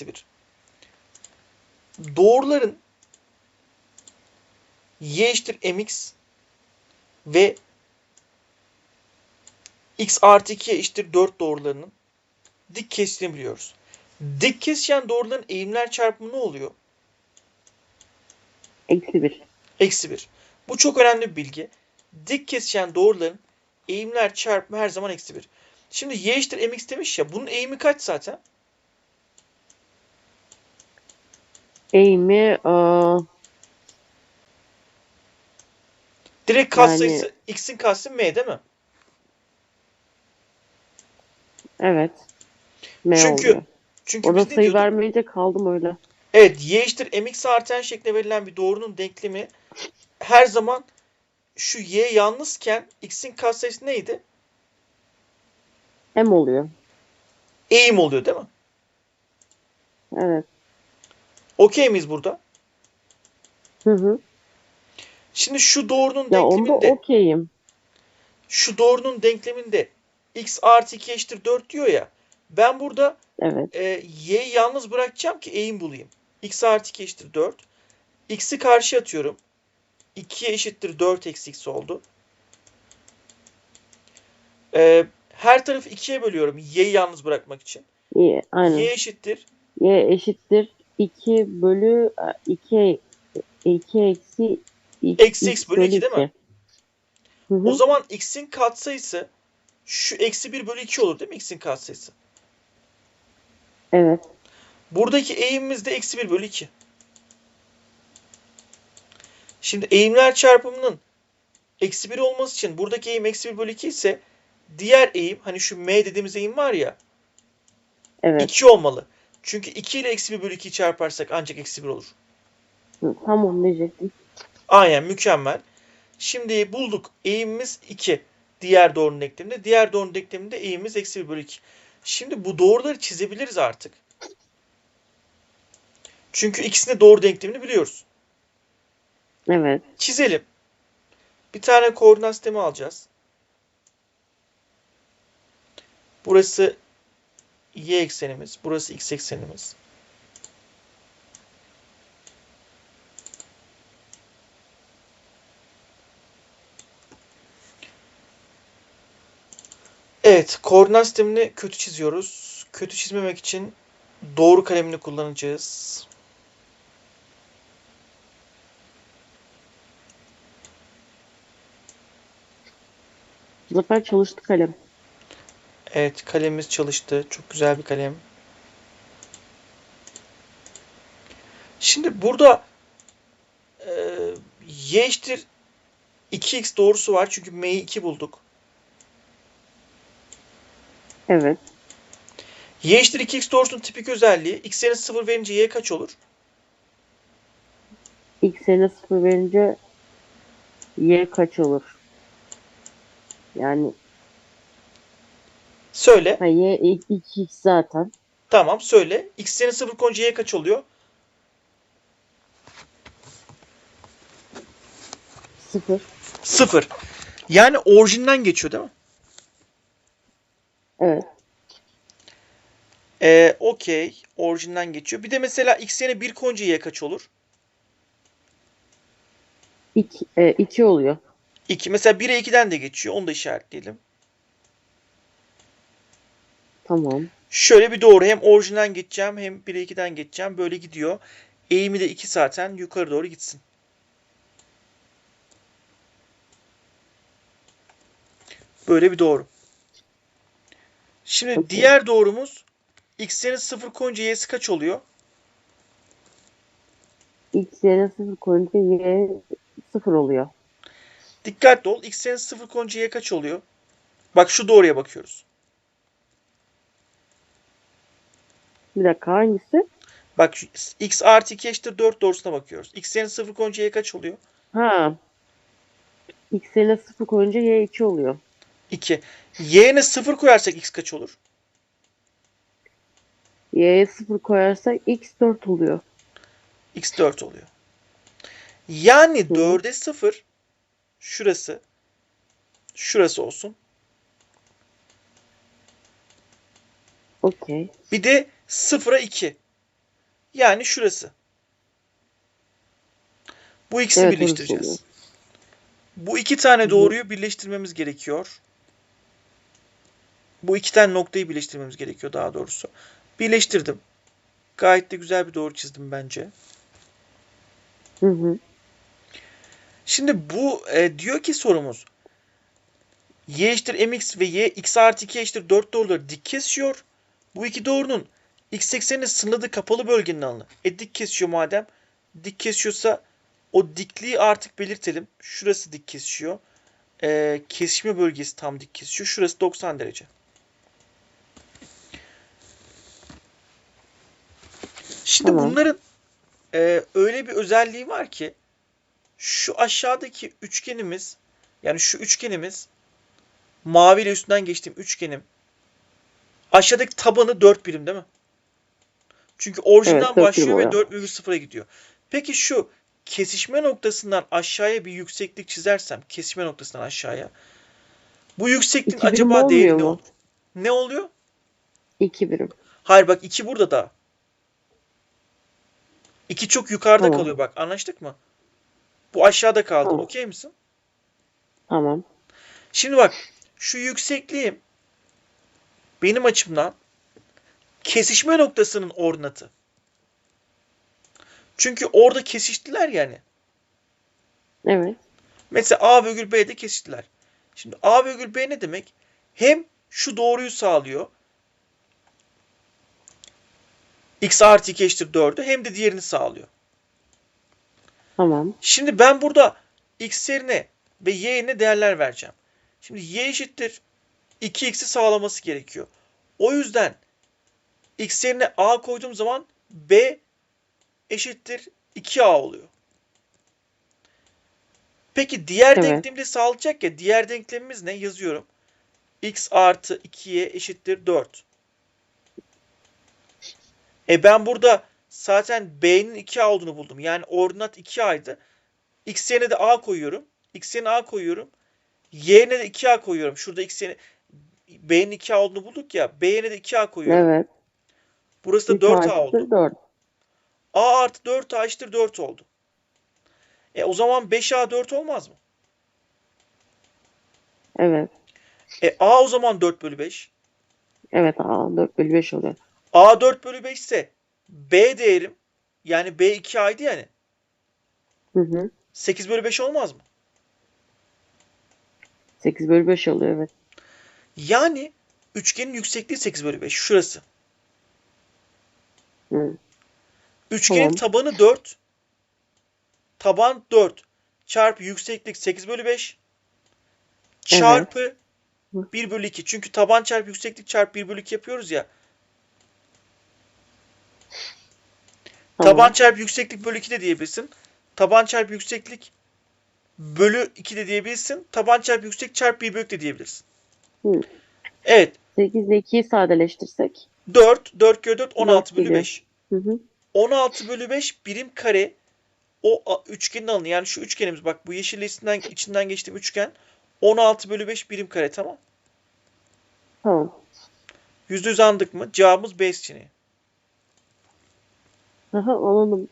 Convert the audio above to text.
eksi 1. Doğruların y eşittir mx ve x artı 2 eşittir 4 doğrularının dik kesiştiğini biliyoruz. Dik kesişen doğruların eğimler çarpımı ne oluyor? Eksi 1. Eksi 1. Bu çok önemli bir bilgi. Dik kesişen doğruların eğimler çarpımı her zaman eksi 1. Şimdi y eşittir mx demiş ya. Bunun eğimi kaç zaten? Eğimi aa, Direkt Yani- katsayısı x'in katsayısı m değil mi? evet. M Çünkü- oluyor. Çünkü Orada biz ne sayı diyorduk? vermeyince kaldım öyle. Evet y eşittir mx artı n şeklinde verilen bir doğrunun denklemi her zaman şu y yalnızken x'in katsayısı neydi? M oluyor. Eğim oluyor değil mi? Evet. Okey miyiz burada? Hı hı. Şimdi şu doğrunun Ya denkleminde okeyim. şu doğrunun denkleminde x artı 2 eşittir 4 diyor ya. Ben burada Evet. e, y'yi yalnız bırakacağım ki eğim bulayım. x artı 2 eşittir 4. x'i karşıya atıyorum. 2'ye eşittir 4 eksi x oldu. E, her tarafı 2'ye bölüyorum y'yi yalnız bırakmak için. İyi. Aynen. y Y, eşittir. Eşittir 2 bölü 2 2 eksi x, Eksi x bölü iki değil mi? Hı hı. O zaman x'in katsayısı şu eksi 1 bölü 2 olur değil mi x'in katsayısı? Evet. Buradaki eğimimiz de eksi 1 bölü 2. Şimdi eğimler çarpımının eksi 1 olması için buradaki eğim eksi 1 bölü 2 ise diğer eğim hani şu m dediğimiz eğim var ya Evet. 2 olmalı. Çünkü 2 ile eksi 1 bölü 2'yi çarparsak ancak eksi 1 olur. Hı, Tam onu diyecektim. Aynen mükemmel. Şimdi bulduk. Eğimimiz 2. Diğer doğrunun denkleminde. Diğer doğrunun denkleminde eğimimiz eksi 1 bölü 2. Şimdi bu doğruları çizebiliriz artık. Çünkü ikisinin de doğru denklemini biliyoruz. Evet. Çizelim. Bir tane koordinat sistemi alacağız. Burası y eksenimiz. Burası x eksenimiz. Evet, koordinat sistemini kötü çiziyoruz. Kötü çizmemek için doğru kalemini kullanacağız. Bu sefer çalıştı kalem. Evet, kalemimiz çalıştı. Çok güzel bir kalem. Şimdi burada e, y eşittir 2x doğrusu var. Çünkü m'yi 2 bulduk. Evet. y eşittir 2x doğrusunun tipik özelliği x yerine 0 verince y kaç olur? X yerine 0 verince Y kaç olur? Yani Söyle. ha, Y 2x zaten. Tamam söyle. x yerine 0 koyunca y kaç oluyor? 0. 0. Yani orijinden geçiyor değil mi? Evet. Ee, okey. Orijinden geçiyor. Bir de mesela x yerine 1 koyunca y kaç olur? 2, 2 oluyor. 2. Mesela 1'e 2'den de geçiyor. Onu da işaretleyelim. Tamam. Şöyle bir doğru. Hem orijinden geçeceğim hem 1'e 2'den geçeceğim. Böyle gidiyor. Eğimi de 2 zaten. Yukarı doğru gitsin. Böyle bir doğru. Şimdi Okey. diğer doğrumuz x yerine 0 koyunca y'si kaç oluyor? X yerine 0 koyunca Y 0 oluyor. Dikkatli ol. X yerine 0 koyunca y kaç oluyor? Bak şu doğruya bakıyoruz. Bir dakika hangisi? Bak şu x artı 2 eşittir 4 doğrusuna bakıyoruz. X yerine 0 koyunca y kaç oluyor? Ha. X yerine 0 koyunca Y 2 oluyor. 2. Y'ne 0 koyarsak x kaç olur? Y'ye 0 koyarsak X 4 oluyor. x 4 oluyor. Yani Hı. 4'e 0 şurası şurası olsun. Okey. Bir de 0'a 2. Yani şurası. Bu ikisini Evet, birleştireceğiz. Bu iki tane doğruyu birleştirmemiz gerekiyor. Bu iki tane noktayı birleştirmemiz gerekiyor daha doğrusu. Birleştirdim. Gayet de güzel bir doğru çizdim bence. Hı hı. Şimdi bu e, diyor ki sorumuz y eşittir mx ve y x artı 2 eşittir 4 doğruları dik kesiyor. Bu iki doğrunun x eksenini sınırladığı kapalı bölgenin alanı. E dik kesiyor madem. Dik kesiyorsa o dikliği artık belirtelim. Şurası dik kesiyor. E, kesişme bölgesi tam dik kesiyor. Şurası 90 derece. Şimdi Tamam. bunların e, öyle bir özelliği var ki şu aşağıdaki üçgenimiz yani şu üçgenimiz mavi ile üstünden geçtiğim üçgenim aşağıdaki tabanı 4 birim değil mi? Çünkü orijinden Evet, başlıyor ve oluyor. 4,0'a gidiyor. Peki şu kesişme noktasından aşağıya bir yükseklik çizersem kesişme noktasından aşağıya bu yüksekliğin acaba değeri ne olur? Ne oluyor? İki birim. Hayır bak 2 burada da. 2 çok yukarıda Tamam. kalıyor bak anlaştık mı? Bu aşağıda kaldı. Tamam. Okey misin? Tamam. Şimdi bak şu yüksekliğim benim açımdan kesişme noktasının ordinatı. Çünkü orada kesiştiler yani. Evet. Mesela A virgül B'de kesiştiler. Şimdi A virgül B ne demek? Hem şu doğruyu sağlıyor. X artı 2 eşittir 4'ü hem de diğerini sağlıyor. Tamam. Şimdi ben burada x yerine ve y yerine değerler vereceğim. Şimdi y eşittir 2x'i sağlaması gerekiyor. O yüzden x yerine a koyduğum zaman b eşittir 2a oluyor. Peki diğer Evet. denklemi de sağlayacak ya. Diğer denklemimiz ne? Yazıyorum. x artı 2y eşittir 4. E ben burada zaten b'nin 2a olduğunu buldum. Yani ordinat 2a'ydı. X yerine de a koyuyorum. X yerine a koyuyorum. Y yerine de 2a koyuyorum. Şurada x yerine b'nin 2a olduğunu bulduk ya. B yerine de 2a koyuyorum. Evet. Burası da 4a oldu. 4. a artı 4a eşittir 4 oldu. E o zaman 5a 4 olmaz mı? Evet. E a o zaman 4 bölü 5. Evet. Aa, 4 bölü 5 oluyor. a 4 bölü 5 ise b değerim yani b 2a'ydı yani. Hı hı. 8 bölü 5 olmaz mı? 8 bölü 5 oluyor. Evet. Yani üçgenin yüksekliği 8 bölü 5. Şurası. Hı. Üçgenin Tamam. tabanı 4. Taban 4 çarpı yükseklik 8 bölü 5 çarpı Hı. 1 bölü 2. Çünkü taban çarpı yükseklik çarpı 1 bölü 2 yapıyoruz ya. Tamam. Taban çarpı yükseklik bölü 2 de diyebilirsin. Taban çarpı yükseklik bölü 2 de diyebilirsin. Taban çarpı yükseklik çarpı 1 bölü 2 de diyebilirsin. Hı. Evet. 8 ile 2'yi sadeleştirsek. 4, 4 kere 4, 16 bölü geliyor. 5. Hı hı. 16 bölü 5 birim kare o üçgenin alanı. Yani şu üçgenimiz bak bu yeşil içinden, içinden geçtiğim üçgen 16 bölü 5 birim kare tamam. Tamam. %100 andık mı? Cevabımız B seçeneği. Aha, anladım.